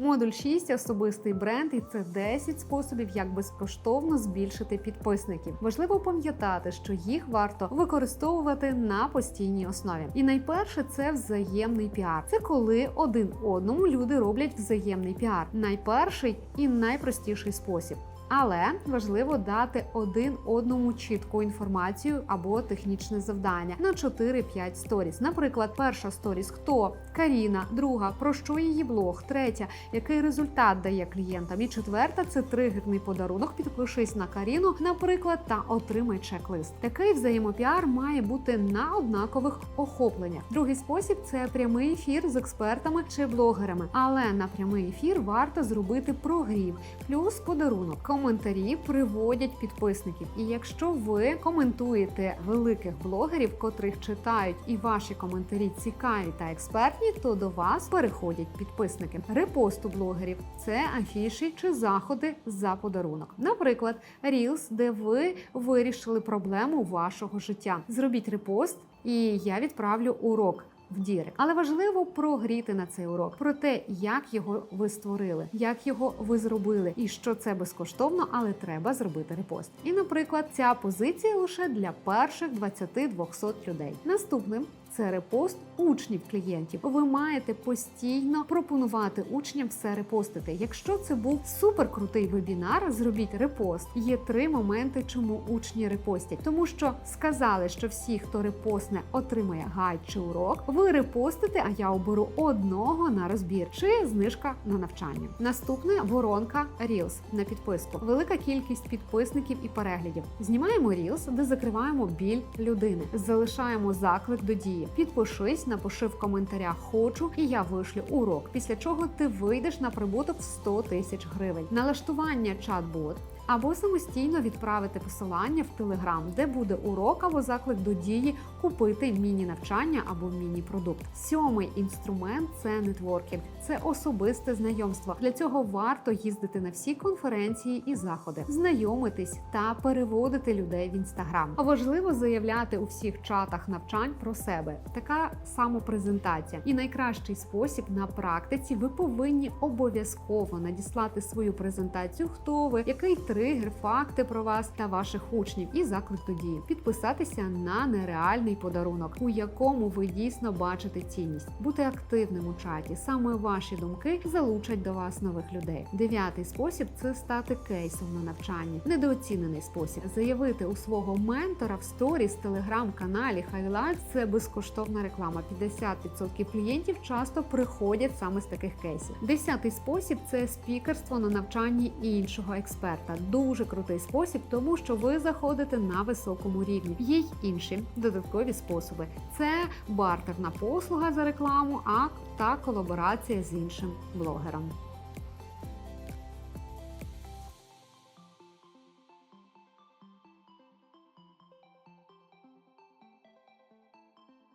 Модуль 6 – особистий бренд, і це 10 способів, як безкоштовно збільшити підписників. Важливо пам'ятати, що їх варто використовувати на постійній основі. І найперше це взаємний піар. Це коли один одному люди роблять взаємний піар. Найперший і найпростіший спосіб. Але важливо дати один одному чітку інформацію або технічне завдання на 4-5 сторіс. Наприклад, перша сторіс хто Каріна, друга про що її блог, третя який результат дає клієнтам. І четверта це тригерний подарунок. Підпишись на Каріну, наприклад, та отримай чек-лист. Такий взаємопіар має бути на однакових охопленнях. Другий спосіб це прямий ефір з експертами чи блогерами. Але на прямий ефір варто зробити прогрів, плюс подарунок. Коментарі приводять підписників. І якщо ви коментуєте великих блогерів, котрих читають, і ваші коментарі цікаві та експертні, то до вас переходять підписники. Репост у блогерів це афіші чи заходи за подарунок. Наприклад, Reels, де ви вирішили проблему вашого життя. Зробіть репост, і я відправлю урок. В Дірект. але важливо прогріти на цей урок про те, як його ви створили, як його ви зробили, і що це безкоштовно, але треба зробити репост. І, наприклад, ця позиція лише для перших 20-200 людей. Наступним це репост учнів клієнтів. Ви маєте постійно пропонувати учням все репостити. Якщо це був суперкрутий вебінар, зробіть репост. Є три моменти, чому учні репостять, тому що сказали, що всі, хто репостне, отримає гайд чи урок. Ви репостите, а я оберу одного на розбір чи знижка на навчання. Наступне воронка Reels на підписку. Велика кількість підписників і переглядів. Знімаємо Reels, де закриваємо біль людини. Залишаємо заклик до дії. Підпишись, напиши в коментарях Хочу, і я вишлю урок. Після чого ти вийдеш на прибуток в 100 тисяч гривень. Налаштування чат-бот. Або самостійно відправити посилання в Телеграм, де буде урок або заклик до дії купити міні-навчання або міні-продукт. Сьомий інструмент це нетворкінг, це особисте знайомство. Для цього варто їздити на всі конференції і заходи, знайомитись та переводити людей в інстаграм. Важливо заявляти у всіх чатах навчань про себе. Така самопрезентація. І найкращий спосіб на практиці ви повинні обов'язково надіслати свою презентацію, хто ви, який тригер, факти про вас та ваших учнів і заклик до дії. Підписатися на нереальний подарунок, у якому ви дійсно бачите цінність, бути активним у чаті. Саме ваші думки залучать до вас нових людей. Дев'ятий спосіб це стати кейсом на навчанні. Недооцінений спосіб заявити у свого ментора в сторіс, телеграм-каналі Highlights – це безкоштовна реклама. 50% клієнтів часто приходять саме з таких кейсів. Десятий спосіб це спікерство на навчанні іншого експерта. Дуже крутий спосіб, тому що ви заходите на високому рівні. Є й інші додаткові способи: це бартерна послуга за рекламу, а та колаборація з іншим блогером.